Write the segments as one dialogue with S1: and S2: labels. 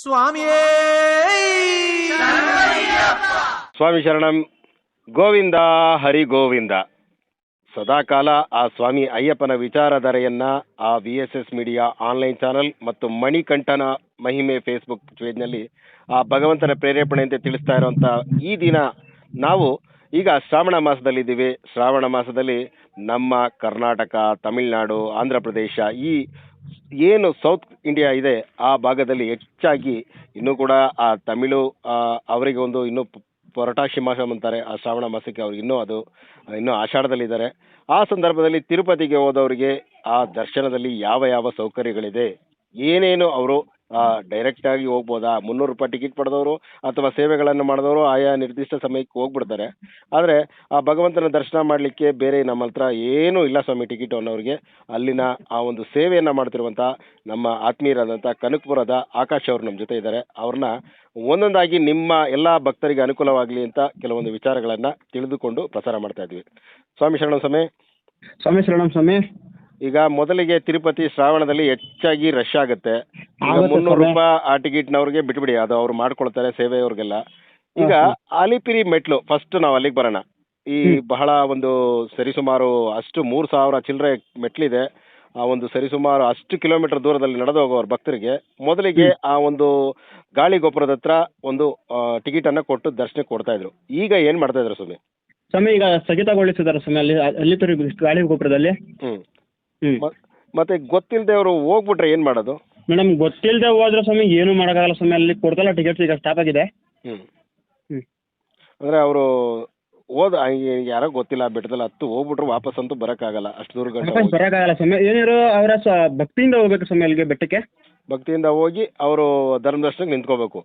S1: ಸ್ವಾಮಿಯೇ.
S2: ಸ್ವಾಮಿ ಶರಣಂ, ಗೋವಿಂದ ಹರಿ ಗೋವಿಂದ. ಸದಾಕಾಲ ಆ ಸ್ವಾಮಿ ಅಯ್ಯಪ್ಪನ ವಿಚಾರಧಾರೆಯನ್ನ ಆ V S S media online channel ಮತ್ತು ಮಣಿಕಂಠನ ಮಹಿಮೆ ಫೇಸ್ಬುಕ್ ಪೇಜ್ನಲ್ಲಿ ಆ ಭಗವಂತನ ಪ್ರೇರೇಪಣೆಯಂತೆ ತಿಳಿಸ್ತಾ ಇರುವಂಥ ಈ ದಿನ ನಾವು ಈಗ ಶ್ರಾವಣ ಮಾಸದಲ್ಲಿದ್ದೀವಿ. ಶ್ರಾವಣ ಮಾಸದಲ್ಲಿ ನಮ್ಮ ಕರ್ನಾಟಕ, ತಮಿಳುನಾಡು, ಆಂಧ್ರ ಪ್ರದೇಶ ಈ ಏನು ಸೌತ್ ಇಂಡಿಯಾ ಇದೆ ಆ ಭಾಗದಲ್ಲಿ ಹೆಚ್ಚಾಗಿ ಇನ್ನೂ ಕೂಡ ಆ ತಮಿಳು ಅವರಿಗೆ ಒಂದು ಇನ್ನೂ ಪೊರಟಾಶಿ ಮಾಸ ಅಂತಾರೆ, ಆ ಶ್ರಾವಣ ಮಾಸಕ್ಕೆ ಅವ್ರಿಗೆ ಇನ್ನೂ ಅದು, ಇನ್ನೂ ಆಷಾಢದಲ್ಲಿದ್ದಾರೆ. ಆ ಸಂದರ್ಭದಲ್ಲಿ ತಿರುಪತಿಗೆ ಹೋದವರಿಗೆ ಆ ದರ್ಶನದಲ್ಲಿ ಯಾವ ಯಾವ ಸೌಕರ್ಯಗಳಿದೆ? ಏನೇನು ಅವರು ಡೈರೆಕ್ಟಾಗಿ ಹೋಗ್ಬೋದಾ? ಮುನ್ನೂರು ರೂಪಾಯಿ ಟಿಕೆಟ್ ಪಡೆದವರು ಅಥವಾ ಸೇವೆಗಳನ್ನು ಮಾಡಿದವರು ಆಯಾ ನಿರ್ದಿಷ್ಟ ಸಮಯಕ್ಕೆ ಹೋಗ್ಬಿಡ್ತಾರೆ. ಆದರೆ ಆ ಭಗವಂತನ ದರ್ಶನ ಮಾಡಲಿಕ್ಕೆ ಬೇರೆ ನಮ್ಮ ಹತ್ರ ಏನೂ ಇಲ್ಲ ಸ್ವಾಮಿ ಟಿಕೆಟ್ ಅನ್ನೋರಿಗೆ. ಅಲ್ಲಿನ ಆ ಒಂದು ಸೇವೆಯನ್ನು ಮಾಡ್ತಿರುವಂಥ ನಮ್ಮ ಆತ್ಮೀಯರಾದಂಥ ಕನಕಪುರದ ಆಕಾಶ್ ಅವರು ನಮ್ಮ ಜೊತೆ ಇದ್ದಾರೆ. ಅವ್ರನ್ನ ಒಂದೊಂದಾಗಿ ನಿಮ್ಮ ಎಲ್ಲ ಭಕ್ತರಿಗೆ ಅನುಕೂಲವಾಗಲಿ ಅಂತ ಕೆಲವೊಂದು ವಿಚಾರಗಳನ್ನು ತಿಳಿದುಕೊಂಡು ಪ್ರಸಾರ ಮಾಡ್ತಾ ಇದ್ವಿ. ಸ್ವಾಮಿ ಶರಣ ಸ್ವಾಮಿ.
S3: ಸ್ವಾಮಿ ಶರಣಂ ಸ್ವಾಮಿ.
S2: ಈಗ ಮೊದಲಿಗೆ ತಿರುಪತಿ ಶ್ರಾವಣದಲ್ಲಿ ಹೆಚ್ಚಾಗಿ ರಶ್ ಆಗುತ್ತೆ. ಮುನ್ನೂರು. ರೂಪಾಯಿ ಆ ಟಿಕೆಟ್ನವ್ರಿಗೆ ಬಿಟ್ಬಿಡಿ ಅದು ಅವ್ರು ಮಾಡ್ಕೊಳ್ತಾರೆ ಸೇವೆಯವ್ರಿಗೆಲ್ಲ. ಈಗ
S3: ಆಲಿಪಿರಿ
S2: ಅಲಿಪಿರಿ ಮೆಟ್ಲು ಫಸ್ಟ್ ನಾವು ಅಲ್ಲಿಗೆ ಬರೋಣ. ಈ ಬಹಳ ಒಂದು ಸರಿಸುಮಾರು ಅಷ್ಟು ಮೂರು ಸಾವಿರ ಚಿಲ್ಲರೆ ಮೆಟ್ಲಿದೆ. ಆ ಒಂದು ಸರಿಸುಮಾರು ಅಷ್ಟು ಕಿಲೋಮೀಟರ್ ದೂರದಲ್ಲಿ ನಡೆದು ಹೋಗೋರು ಭಕ್ತರಿಗೆ. ಮೊದಲಿಗೆ ಆ ಒಂದು ಗಾಳಿ ಗೊಬ್ಬರದ ಹತ್ರ ಒಂದು ಟಿಕೆಟ್ ಅನ್ನ ಕೊಟ್ಟು ದರ್ಶನ ಕೊಡ್ತಾ ಇದ್ರು. ಈಗ ಏನ್ ಮಾಡ್ತಾ ಇದ್ರು ಸ್ವಾಮಿ?
S3: ಸ್ವಾಮಿ ಈಗ ಸ್ಥಗಿತಗೊಳಿಸಿದ್ದಾರೆ ಸ್ವಾಮಿ ಅಲ್ಲಿ ಅಲ್ಲಿ ಗಾಳಿ ಗೋಪುರದಲ್ಲಿ.
S2: ಹ್ಮ್. ಮತ್ತೆ ಗೊತ್ತಿಲ್ಲದೆ ಅವರು ಹೋಗ್ಬಿಟ್ರೆ ಏನ್ ಮಾಡೋದು?
S3: ಮೇಡಮ್ ಗೊತ್ತಿಲ್ಲದೆ ಹೋದ್ರೆ ಸ್ವಾಮಿ ಏನು ಮಾಡೋಕ್ಕಾಗಲ್ಲ ಸ್ವಾಮಿ ಅಲ್ಲಿ ಕೊಡ್ತಲ್ಲ ಟಿಕೆಟ್ ಈಗ ಸ್ಟಾಪ್ ಆಗಿದೆ.
S2: ಹ್ಮ್.
S3: ಹ್ಞೂ
S2: ಅಂದ್ರೆ ಅವರು ಹೋದ ಯಾರೋ ಗೊತ್ತಿಲ್ಲ ಬೆಟ್ಟದಲ್ಲಿ ಹತ್ತು ಹೋಗ್ಬಿಟ್ರು ವಾಪಸ್ ಅಂತೂ ಬರಕ್ಕಾಗಲ್ಲ ಅಷ್ಟು ದೂರ ಬರಕ್ಕಾಗಲ್ಲ
S3: ವಾಪಸ್
S2: ಹೋಗಿ.
S3: ಬರೋಕ್ಕಾಗಲ್ಲ ಸ್ವಾಮಿ. ಏನಿರೋ ಅವರ ಸ ಭಕ್ತಿಯಿಂದ ಹೋಗ್ಬೇಕು ಸ್ವಾಮಿ ಅಲ್ಲಿಗೆ ಬೆಟ್ಟಕ್ಕೆ?
S2: ಭಕ್ತಿಯಿಂದ ಹೋಗಿ ಅವರು ಧರ್ಮದರ್ಶನಕ್ಕೆ ನಿಂತ್ಕೋಬೇಕು.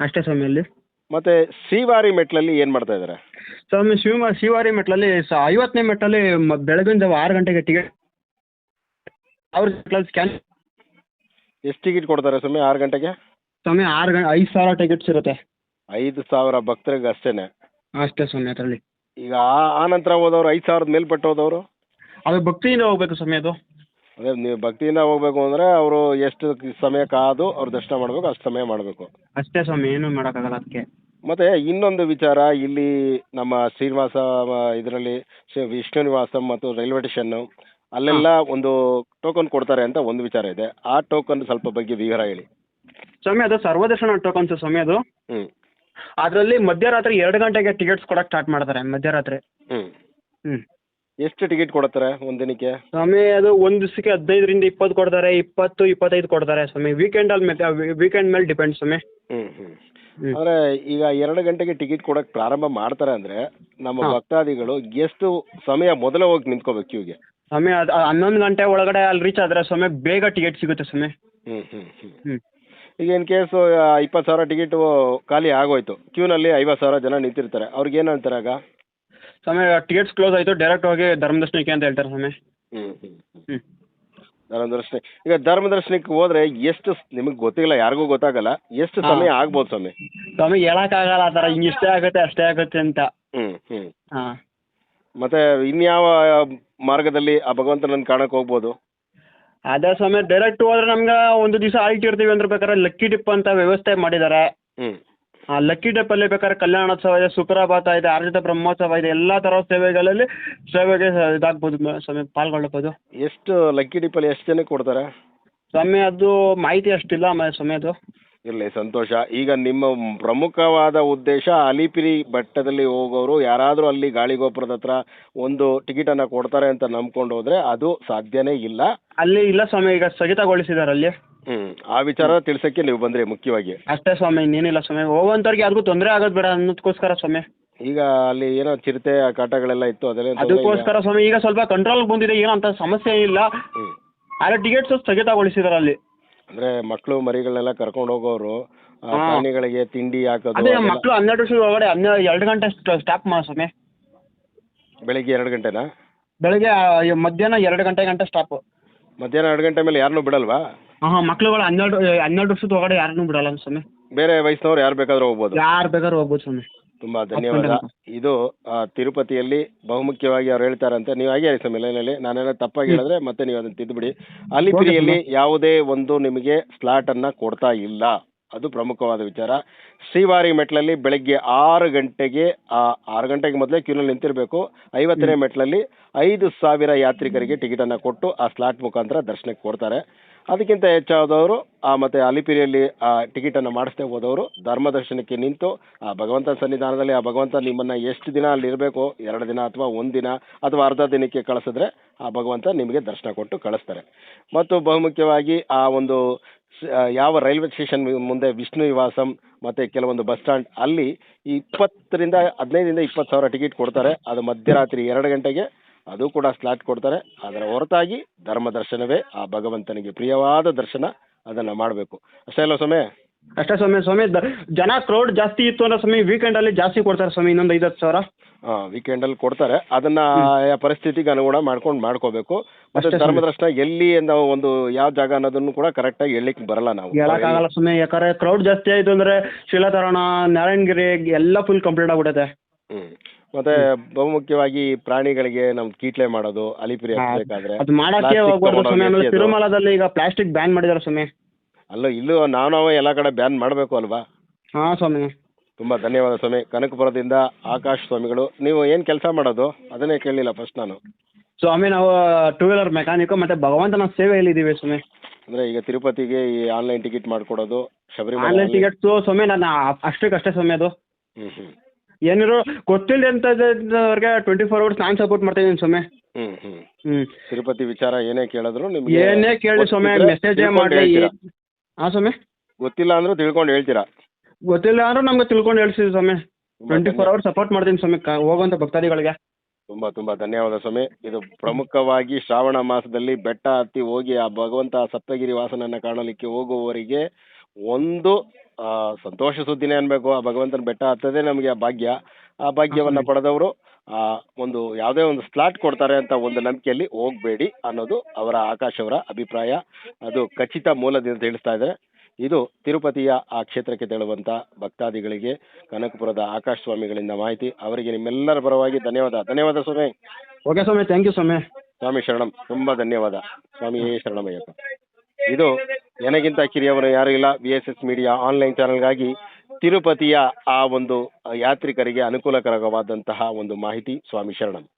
S3: ಅಷ್ಟೇ ಸ್ವಾಮಿ ಅಲ್ಲಿ.
S2: ಮತ್ತೆ ಶ್ರೀವಾರಿ ಮೆಟ್ಲಲ್ಲಿ ಏನ್ ಮಾಡ್ತಾ ಇದಾರೆ?
S3: ಸ್ವಾಮಿ ಶಿವ ಶಿವಾರಿ ಮೆಟ್ಲಲ್ಲಿ ಸ ಐವತ್ತನೇ ಮೆಟ್ಟಲ್ಲಿ ಮ ಬೆಳಗಿನ ಜಾವ ಆರು ಗಂಟೆಗೆ ಟಿಕೆಟ್ ಅವ್ರ ಮೆಟ್ಲಲ್ಲಿ ಸ್ಕ್ಯಾನ್
S2: ಎಷ್ಟು ಟಿಕೆಟ್ ಕೊಡ್ತಾರೆ ಸ್ವಾಮಿ ಆರು ಗಂಟೆಗೆ?
S3: ಸ್ವಾಮಿ ಆರು ಗಂಟೆ ಐದು ಸಾವಿರ ಟಿಕೆಟ್ಸ್ ಇರುತ್ತೆ.
S2: ಐದು ಸಾವಿರ ಭಕ್ತರಿಗೆ ಅಷ್ಟೇನೆ?
S3: ಅಷ್ಟೇ ಸ್ವಾಮಿ ಅದರಲ್ಲಿ.
S2: ಈಗ ಆ ಆ ನಂತರ ಹೋದವರು ಐದು ಸಾವಿರದ ಮೇಲ್ಪಟ್ಟು ಹೋದವರು?
S3: ಅದು ಭಕ್ತಿಯಿಂದ ಹೋಗ್ಬೇಕು ಸ್ವಾಮಿ ಅದು.
S2: ಅದೇ ನೀವು ಭಕ್ತಿಯಿಂದ ಹೋಗ್ಬೇಕು ಅಂದ್ರೆ ಅವರು ಎಷ್ಟು ಸಮಯ ಕಾದು ಅವ್ರು ದರ್ಶನ ಮಾಡಬೇಕು ಅಷ್ಟು ಸಮಯ ಮಾಡಬೇಕು.
S3: ಅಷ್ಟೇ ಸ್ವಾಮಿ ಏನು ಮಾಡೋಕ್ಕಾಗಲ್ಲ ಅದಕ್ಕೆ.
S2: ಮತ್ತೆ ಇನ್ನೊಂದು ವಿಚಾರ ಇಲ್ಲಿ ನಮ್ಮ ಶ್ರೀನಿವಾಸ ಇದರಲ್ಲಿ ವಿಷ್ಣು ನಿವಾಸಂ ಮತ್ತು ರೈಲ್ವೆ ಸ್ಟೇಷನ್ ಅಲ್ಲೆಲ್ಲ ಒಂದು ಟೋಕನ್ ಕೊಡ್ತಾರೆ ಅಂತ ಒಂದು ವಿಚಾರ ಇದೆ. ಆ ಟೋಕನ್ ಸ್ವಲ್ಪ ಬಗ್ಗೆ ವಿವರ ಹೇಳಿ.
S3: ಸ್ವಾಮಿ ಅದು ಸರ್ವದರ್ಶನ ಟೋಕನ್ಸ್ ಸ್ವಾಮಿ ಅದು.
S2: ಹ್ಮ್.
S3: ಅದರಲ್ಲಿ ಮಧ್ಯರಾತ್ರಿ ಎರಡು ಗಂಟೆಗೆ ಟಿಕೆಟ್ಸ್ ಕೊಡಕ್ಕೆ ಸ್ಟಾರ್ಟ್ ಮಾಡ್ತಾರೆ ಮಧ್ಯರಾತ್ರಿ.
S2: ಹ್ಮ್.
S3: ಹ್ಞೂ
S2: ಎಷ್ಟು ಟಿಕೆಟ್ ಕೊಡ್ತಾರೆ ಒಂದ್ ದಿನಕ್ಕೆ?
S3: ಸ್ವಾಮಿ ಅದು ಒಂದ್ ದಿವಸಕ್ಕೆ ಹದಿನೈದರಿಂದ ಇಪ್ಪತ್ತು ಕೊಡ್ತಾರೆ ಇಪ್ಪತ್ತು ಇಪ್ಪತ್ತೈದು ಕೊಡ್ತಾರೆ ಸ್ವಾಮಿ. ವೀಕೆಂಡಲ್ಲಿ ಮೇಲೆ ವೀಕೆಂಡ್ ಮೇಲೆ ಡಿಪೆಂಡ್ ಸ್ವಾಮಿ.
S2: ಹ್ಮ್ ಹ್ಮ್.
S3: ಹ್ಮ್.
S2: ಅಂದ್ರೆ ಈಗ ಎರಡು ಗಂಟೆಗೆ ಟಿಕೆಟ್ ಕೊಡಕ್ ಪ್ರಾರಂಭ ಮಾಡ್ತಾರೆ ಅಂದ್ರೆ ನಮ್ಮ. ಭಕ್ತಾದಿಗಳು ಎಷ್ಟು ಸಮಯ ಮೊದಲೇ ಹೋಗಿ ನಿಂತ್ಕೋಬೇಕು ಕ್ಯೂಗೆ
S3: ಸ್ವಾಮಿ ಅದು ಹನ್ನೊಂದು ಗಂಟೆ ಒಳಗಡೆ ಅಲ್ಲಿ ರೀಚ್ ಆದರೆ ಸ್ವಾಮಿ ಬೇಗ ಟಿಕೆಟ್ ಸಿಗುತ್ತೆ ಸ್ವಾಮಿ.
S2: ಹ್ಮ್ ಹ್ಮ್ ಹ್ಮ್.
S3: ಹ್ಞೂ
S2: ಈಗ ಇನ್ ಕೇಸು ಇಪ್ಪತ್ತು ಸಾವಿರ ಟಿಕೆಟು ಖಾಲಿ ಆಗೋಯ್ತು ಕ್ಯೂನಲ್ಲಿ ಐವತ್ತು ಸಾವಿರ ಜನ ನಿಂತಿರ್ತಾರೆ ಅವ್ರಿಗೆ ಏನು ಅಂತಾರೆ ಆಗ?
S3: ಸ್ವಾಮಿ ಟಿಕೆಟ್ಸ್ ಕ್ಲೋಸ್ ಆಯಿತು ಡೈರೆಕ್ಟ್ ಹೋಗಿ ಧರ್ಮದರ್ಶನಕ್ಕೆ ಅಂತ ಹೇಳ್ತಾರೆ ಸ್ವಾಮಿ.
S2: ಹ್ಮ್
S3: ಹ್ಞೂ
S2: ಧರ್ಮ ದರ್ಶನ ಈಗ ಧರ್ಮದರ್ಶನಕ್ಕೆ ಹೋದ್ರೆ ಎಷ್ಟು ನಿಮಗೆ ಗೊತ್ತಿಲ್ಲ ಯಾರಿಗೂ ಗೊತ್ತಾಗಲ್ಲ ಎಷ್ಟು ಸಮಯ ಆಗ್ಬೋದು ಸ್ವಾಮಿ?
S3: ಸ್ವಾಮಿ ಹೇಳಕ್ಕಾಗಲ್ಲ ಆ ಥರ ಹಿಂಗೆ ಇಷ್ಟೇ ಆಗುತ್ತೆ ಅಷ್ಟೇ ಆಗುತ್ತೆ ಅಂತ.
S2: ಹ್ಮ್ ಹ್ಞೂ
S3: ಹಾಂ.
S2: ಮತ್ತೆ ಇನ್ಯಾವ ಮಾರ್ಗದಲ್ಲಿ ಆ ಭಗವಂತನನ್ನು ಕಾಣಕ್ಕೆ ಹೋಗ್ಬೋದು?
S3: ಅದೇ ಸಮಯ ಡೈರೆಕ್ಟ್ ಹೋದ್ರೆ ನಮ್ಗೆ ಒಂದು ದಿವಸ ಆಲ್ಟಿರ್ತೀವಿ ಅಂದ್ರೆ ಬೇಕಾದ್ರೆ ಲಕ್ಕಿ ಡಿಪ್ ಅಂತ ವ್ಯವಸ್ಥೆ ಮಾಡಿದ್ದಾರೆ. ಆ ಲಕ್ಕಿ ಡಿಪ್ಪಲ್ಲಿ ಬೇಕಾದ್ರೆ ಕಲ್ಯಾಣೋತ್ಸವ ಇದೆ ಸುಪ್ರಭಾತ ಇದೆ ಆರ್ಜಿತ ಬ್ರಹ್ಮೋತ್ಸವ ಇದೆ ಎಲ್ಲ ಥರದ ಸೇವೆಗಳಲ್ಲಿ ಸೇವೆಗೆ ಇದಾಗ್ಬೋದು ಮ- ಸ್ವಾಮಿ ಪಾಲ್ಗೊಳ್ಬೋದು
S2: ಎಷ್ಟು ಲಕ್ಕಿ ಡಿಪ್ಪಲ್ಲಿ ಎಷ್ಟು ಜನಕ್ಕೆ ಕೊಡ್ತಾರೆ?
S3: ಸಮಯ ಅದು ಮಾಹಿತಿ ಅಷ್ಟಿಲ್ಲ ಮ- ಸ್ವಾಮಿ ಅದು.
S2: ಇರಲಿ ಸಂತೋಷ. ಈಗ ನಿಮ್ಮ ಪ್ರಮುಖವಾದ ಉದ್ದೇಶ ಅಲಿಪಿರಿ ಬೆಟ್ಟದಲ್ಲಿ ಹೋಗೋರು ಯಾರಾದರೂ ಅಲ್ಲಿ ಗಾಳಿಗೋಪುರದ ಹತ್ರ ಒಂದು ಟಿಕೆಟನ್ನು ಕೊಡ್ತಾರೆ ಅಂತ ನಂಬ್ಕೊಂಡು ಹೋದ್ರೆ ಅದು ಸಾಧ್ಯನೇ ಇಲ್ಲ.
S3: ಅಲ್ಲಿ ಇಲ್ಲ ಸ್ವಾಮಿ ಈಗ ಸ್ಥಗಿತಗೊಳಿಸಿದ್ದಾರೆ ಅಲ್ಲಿ
S2: ಹ್ಮ್ ಆ ವಿಚಾರ ತಿಳ್ಸಕ್ಕೆ ನೀವು ಬಂದ್ರಿ ಮುಖ್ಯವಾಗಿ.
S3: ಅಷ್ಟೇ ಸ್ವಾಮಿ ಇನ್ನೇನಿಲ್ಲ ಸ್ವಾಮಿ. ಹೋಗುವಂತವ್ರಿಗೆ ಯಾರಿಗೂ ತೊಂದರೆ ಆಗೋದು ಬೇಡ ಅನ್ನೋದಕ್ಕೋಸ್ಕರ ಸ್ವಾಮಿ.
S2: ಈಗ ಅಲ್ಲಿ ಏನೋ ಚಿರತೆ ಕಾಟಗಳೆಲ್ಲ ಇತ್ತು ಅದೆಲ್ಲ
S3: ಅದಕ್ಕೋಸ್ಕರ ಸ್ವಾಮಿ ಈಗ ಸ್ವಲ್ಪ ಕಂಟ್ರೋಲ್ ಬಂದಿದೆ ಏನೋ ಅಂತ ಸಮಸ್ಯೆ ಇಲ್ಲ.
S2: ಆದ್ರೆ
S3: ಆದರೆ ಟಿಕೆಟ್ಸ್ ಸ್ಥಗಿತಗೊಳಿಸಿದಾರೆ ಅಲ್ಲಿ
S2: ಅಂದ್ರೆ ಮಕ್ಕಳು ಮರಿಗಳನ್ನೆಲ್ಲ ಕರ್ಕೊಂಡು ಹೋಗೋರು ಆ
S3: ಹಾ.
S2: ಪ್ರಾಣಿಗಳಿಗೆ ತಿಂಡಿ ಹಾಕೋದು
S3: ಅದೇ
S2: ಅದೆಲ್ಲ.
S3: ಮಕ್ಕಳು ಹನ್ನೆರಡು ವರ್ಷದ ಒಳಗಡೆ ಹನ್ನೆರಡು ಎರಡು ಗಂಟೆ ಸ್ಟಾಪ್ ಮಾ ಸ್ವಾಮಿ
S2: ಬೆಳಿಗ್ಗೆ ಎರಡು ಗಂಟೆನಾ?
S3: ಬೆಳಗ್ಗೆ ಆ, ಮಧ್ಯಾಹ್ನ ಎರಡು ಗಂಟೆ ಗಂಟೆ ಸ್ಟಾಪ್
S2: ಮಧ್ಯಾಹ್ನ ಎರಡು ಗಂಟೆ ಮೇಲೆ ಯಾರನ್ನೂ ಬಿಡಲ್ವಾ?
S3: ಹಾಂ ಹಾಂ ಮಕ್ಳುಗಳು ಹನ್ನೆರಡು ಹನ್ನೆರಡು ವರ್ಷದ ಒಳಗಡೆ ಯಾರನ್ನೂ ಬಿಡಲ್ಲ ಸ್ವಾಮಿ
S2: ಬೇರೆ ವಯಸ್ಸಿನವ್ರು ಯಾರು ಬೇಕಾದ್ರೂ ಹೋಗ್ಬೋದು.
S3: ಯಾರು ಬೇಕಾದ್ರೂ ಹೋಗ್ಬೋದು ಸ್ವಾಮಿ.
S2: ತುಂಬಾ ಧನ್ಯವಾದ. ಇದು ಆ, ತಿರುಪತಿಯಲ್ಲಿ ಬಹುಮುಖ್ಯವಾಗಿ ಅವ್ರು ಹೇಳ್ತಾರಂತೆ. ನೀವು ಹಾಗೆ ಸ್ವಾಮಿ ಲೈನಲ್ಲಿ ನಾನೇನೋ ತಪ್ಪಾಗಿ ಹೇಳಿದ್ರೆ ಮತ್ತೆ ನೀವು ಅದನ್ನ ತಿದ್ದುಬಿಡಿ. ಅಲಿಪಿರಿಯಲ್ಲಿ ಯಾವುದೇ ಒಂದು ನಿಮಗೆ ಸ್ಲಾಟ್ ಅನ್ನ ಕೊಡ್ತಾ ಇಲ್ಲ. ಅದು ಪ್ರಮುಖವಾದ ವಿಚಾರ. ಶ್ರೀವಾರಿ ಮೆಟ್ಲಲ್ಲಿ ಬೆಳಗ್ಗೆ ಆರು ಗಂಟೆಗೆ ಆ ಆರು ಗಂಟೆಗೆ ಮೊದಲೇ ಕ್ಯೂನಲ್ಲಿ ನಿಂತಿರಬೇಕು. ಐವತ್ತನೇ ಮೆಟ್ಲಲ್ಲಿ ಐದು ಸಾವಿರ ಯಾತ್ರಿಕರಿಗೆ ಟಿಕೆಟನ್ನು ಕೊಟ್ಟು ಆ ಸ್ಲಾಟ್ ಮುಖಾಂತರ ದರ್ಶನಕ್ಕೆ ಕೊಡ್ತಾರೆ. ಅದಕ್ಕಿಂತ ಹೆಚ್ಚಾದವರು, ಆ, ಮತ್ತು ಅಲಿಪಿರಿಯಲ್ಲಿ, ಆ, ಟಿಕೆಟನ್ನು ಮಾಡಿಸ್ತೇ ಹೋದವರು, ಧರ್ಮ ದರ್ಶನಕ್ಕೆ ನಿಂತು, ಆ, ಭಗವಂತನ ಸನ್ನಿಧಾನದಲ್ಲಿ ಆ ಭಗವಂತ ನಿಮ್ಮನ್ನು ಎಷ್ಟು ದಿನ ಅಲ್ಲಿ ಇರಬೇಕು, ಎರಡು ದಿನ ಅಥವಾ ಒಂದು ದಿನ ಅಥವಾ ಅರ್ಧ ದಿನಕ್ಕೆ ಕಳಿಸಿದ್ರೆ, ಆ ಭಗವಂತ ನಿಮಗೆ ದರ್ಶನ ಕೊಟ್ಟು ಕಳಿಸ್ತಾರೆ. ಮತ್ತು ಬಹುಮುಖ್ಯವಾಗಿ ಆ ಒಂದು ಯಾವ ರೈಲ್ವೆ ಸ್ಟೇಷನ್ ಮುಂದೆ ವಿಷ್ಣು ನಿವಾಸಂ ಮತ್ತು ಕೆಲವೊಂದು ಬಸ್ ಸ್ಟ್ಯಾಂಡ್ ಅಲ್ಲಿ ಇಪ್ಪತ್ತರಿಂದ ಹದಿನೈದರಿಂದ ಇಪ್ಪತ್ತು ಸಾವಿರ ಟಿಕೆಟ್ ಕೊಡ್ತಾರೆ. ಅದು ಮಧ್ಯರಾತ್ರಿ ಎರಡು ಗಂಟೆಗೆ ಅದು ಕೂಡ ಸ್ಲಾಟ್ ಕೊಡ್ತಾರೆ. ಅದರ ಹೊರತಾಗಿ ಧರ್ಮ ದರ್ಶನವೇ ಆ ಭಗವಂತನಿಗೆ ಪ್ರಿಯವಾದ ದರ್ಶನ ಅದನ್ನ ಮಾಡಬೇಕು. ಅಷ್ಟೇ ಅಲ್ಲ ಸ್ವಾಮಿ?
S3: ಅಷ್ಟೇ ಸ್ವಾಮಿ ಸ್ವಾಮಿ ದ- ಜನ ಕ್ರೌಡ್ ಜಾಸ್ತಿ ಇತ್ತು ಅಂದ್ರೆ ಸ್ವಾಮಿ ವೀಕೆಂಡಲ್ಲಿ ಜಾಸ್ತಿ ಕೊಡ್ತಾರೆ ಸ್ವಾಮಿ ಇನ್ನೊಂದು ಐದು ಹತ್ತು ಸಾವಿರ.
S2: ವೀಕೆಂಡ್ ಅಲ್ಲಿ ಕೊಡ್ತಾರೆ. ಅದನ್ನ ಆಯಾ ಪರಿಸ್ಥಿತಿಗೆ ಅನುಗುಣ ಮಾಡ್ಕೊಂಡು ಮಾಡ್ಕೋಬೇಕು. ಮತ್ತೆ
S3: ಧರ್ಮದರ್ಶನ
S2: ಧರ್ಮ ದರ್ಶನ ಎಲ್ಲಿ ನಾವು ಒಂದು ಯಾವ ಜಾಗ ಅನ್ನೋದನ್ನು ಕೂಡ ಕರೆಕ್ಟಾಗಿ ಹೇಳಲಿಕ್ಕೆ ಬರಲ್ಲ ನಾವು.
S3: ಹೇಳಕ್ಕಾಗಲ್ಲ ಸ್ವಾಮಿ ಯಾಕಂದ್ರೆ ಕ್ರೌಡ್ ಜಾಸ್ತಿ ಆಯ್ತು ಅಂದ್ರೆ ಶಿಲಾತರಣ ನಾರಾಯಣಗಿರಿ ಎಲ್ಲ ಫುಲ್ ಕಂಪ್ಲೀಟ್ ಆಗ್ಬಿಡುತ್ತೆ.
S2: ಹ್ಮ್. ಮತ್ತೆ ಬಹುಮುಖ್ಯವಾಗಿ ಪ್ರಾಣಿಗಳಿಗೆ ನಮ್ ಕೀಟ್ಲೆ ಮಾಡೋದು ಅಲಿಪಿರಿ ಹಾಕ್ಬೇಕಾದ್ರೆ
S3: ಅದು ಮಾಡಕ್ಕೆ
S2: plastic
S3: ಹೋಗ್ಬಾರ್ದು
S2: ತಗೊಂಡೋಗಿ
S3: ಸ್ವಾಮಿ
S2: ಎಸೆಯೋದು.
S3: ತಿರುಮಲದಲ್ಲಿ ಈಗ ಪ್ಲಾಸ್ಟಿಕ್ ಬ್ಯಾನ್ ಮಾಡಿದಾರೆ ಸ್ವಾಮಿ.
S2: ಅಲ್ಲ ಇಲ್ಲೂ ನಾವು ನಾವು ಎಲ್ಲ ಕಡೆ ಬ್ಯಾನ್ ಮಾಡಬೇಕು ಅಲ್ವಾ?
S3: ಹಾ ಸ್ವಾಮಿ.
S2: ತುಂಬಾ ಧನ್ಯವಾದ ಸ್ವಾಮಿ. ಕನಕಪುರದಿಂದ ಆಕಾಶ್ ಸ್ವಾಮಿಗಳು ನೀವು ಏನ್ ಕೆಲಸ ಮಾಡೋದು? ಅದನ್ನೇ ಕೇಳಲಿಲ್ಲ ಫಸ್ಟ್ ನಾನು.
S3: ಸ್ವಾಮಿ ನಾವು ಟೂ ವೀಲರ್ ಮೆಕ್ಯಾನಿಕ್ ಮತ್ತೆ ಭಗವಂತನ ಸೇವೆಯಲ್ಲಿ ಇದೀವಿ ಸ್ವಾಮಿ.
S2: ಅಂದ್ರೆ ಈಗ ತಿರುಪತಿಗೆ ಈ ಆನ್ಲೈನ್ ಟಿಕೆಟ್ ಮಾಡ್ಕೊಡೋದು ಶಬರಿಮಲೆ
S3: ಆನ್ಲೈನ್ ಟಿಕೆಟ್ಸು ಸ್ವಾಮಿ ನಾನು ಅಷ್ಟಕ್ಕಷ್ಟೇ ಸ್ವಾಮಿ ಅದು.
S2: ಹ್ಮ್ ಹ್ಮ್.
S3: ಏನಿರೋ ಗೊತ್ತಿಲ್ಲ ಅಂತವ್ರಿಗೆ ಟ್ವೆಂಟಿ ಫೋರ್ ಅವರ್ಸ್ ನಾನು ಸಪೋರ್ಟ್ ಮಾಡ್ತಾ ಇದ್ದೀನಿ ಸ್ವಾಮಿ
S2: ಹ್ಮ್ ಹ್ಮ್.
S3: ಹ್ಮ್.
S2: ತಿರುಪತಿ ವಿಚಾರ ಏನೇ ಕೇಳಿದ್ರು ನಿಮ್ಗೆ
S3: ಏನೇ ಕೇಳಿ ಸ್ವಾಮಿ ಮೆಸೇಜ್
S2: ಮಾಡಿ ಹಾ
S3: ಮಾಡಲಿ
S2: ಹೇಳ್ತೀರಾ.
S3: ಹಾಂ ಸ್ವಾಮಿ
S2: ಗೊತ್ತಿಲ್ಲ ಅಂದ್ರೂ ತಿಳ್ಕೊಂಡು ಹೇಳ್ತೀರಾ?
S3: ಗೊತ್ತಿಲ್ಲ ಅಂದ್ರೂ ನಮ್ಗೆ ತಿಳ್ಕೊಂಡು ಹೇಳ್ತೀವಿ ಸ್ವಾಮಿ ಟ್ವೆಂಟಿ ಫೋರ್ ಅವರ್ಸ್ ಸಪೋರ್ಟ್ ಮಾಡ್ತೀನಿ ಸ್ವಾಮಿ ಹೋಗುವಂತ ಹೋಗುವಂಥ ಭಕ್ತಾದಿಗಳಿಗೆ.
S2: ತುಂಬಾ ತುಂಬಾ ಧನ್ಯವಾದ ಸ್ವಾಮಿ ಇದು ಪ್ರಮುಖವಾಗಿ ಶ್ರಾವಣ ಮಾಸದಲ್ಲಿ ಬೆಟ್ಟ ಹತ್ತಿ ಹೋಗಿ ಆ ಭಗವಂತ ಸಪ್ತಗಿರಿ ವಾಸನನ್ನ ಕಾಣಲಿಕ್ಕೆ ಹೋಗುವವರಿಗೆ ಒಂದು ಸಂತೋಷ ಸುದ್ದಿನೇ ಅನ್ಬೇಕು. ಆ ಭಗವಂತನ ಬೆಟ್ಟ ಹತ್ತದೇ ನಮಗೆ ಆ ಭಾಗ್ಯ. ಆ ಭಾಗ್ಯವನ್ನ ಪಡೆದವರು ಆ ಒಂದು ಯಾವುದೇ ಒಂದು ಸ್ಲಾಟ್ ಕೊಡ್ತಾರೆ ಅಂತ ಒಂದು ನಂಬಿಕೆಯಲ್ಲಿ ಹೋಗ್ಬೇಡಿ ಅನ್ನೋದು ಅವರ ಆಕಾಶ್ ಅವರ ಅಭಿಪ್ರಾಯ. ಅದು ಖಚಿತ ಮೂಲದಿಂದ ತಿಳಿಸ್ತಾ ಇದ್ದಾರೆ. ಇದು ತಿರುಪತಿಯ ಆ ಕ್ಷೇತ್ರಕ್ಕೆ ತೆರಳುವಂತ ಭಕ್ತಾದಿಗಳಿಗೆ ಕನಕಪುರದ ಆಕಾಶ್ ಸ್ವಾಮಿಗಳಿಂದ ಮಾಹಿತಿ. ಅವರಿಗೆ ನಿಮ್ಮೆಲ್ಲರ ಪರವಾಗಿ ಧನ್ಯವಾದ. ಧನ್ಯವಾದ ಸ್ವಾಮಿ.
S3: ಓಕೆ ಸ್ವಾಮಿ ಥ್ಯಾಂಕ್ ಯು ಸ್ವಾಮಿ.
S2: ಸ್ವಾಮಿ ಶರಣಂ. ತುಂಬಾ ಧನ್ಯವಾದ. ಸ್ವಾಮಿ ಶರಣಮಯ್ಯಪ್ಪ. ಇದು ನನಗಿಂತ ಕಿರಿಯವರು ಯಾರು ಇಲ್ಲ. V S S media online ಚಾನಲ್ಗಾಗಿ ತಿರುಪತಿಯ ಆ ಒಂದು ಯಾತ್ರಿಕರಿಗೆ ಅನುಕೂಲಕರವಾದಂತಹ ಒಂದು ಮಾಹಿತಿ. ಸ್ವಾಮಿ ಶರಣಂ.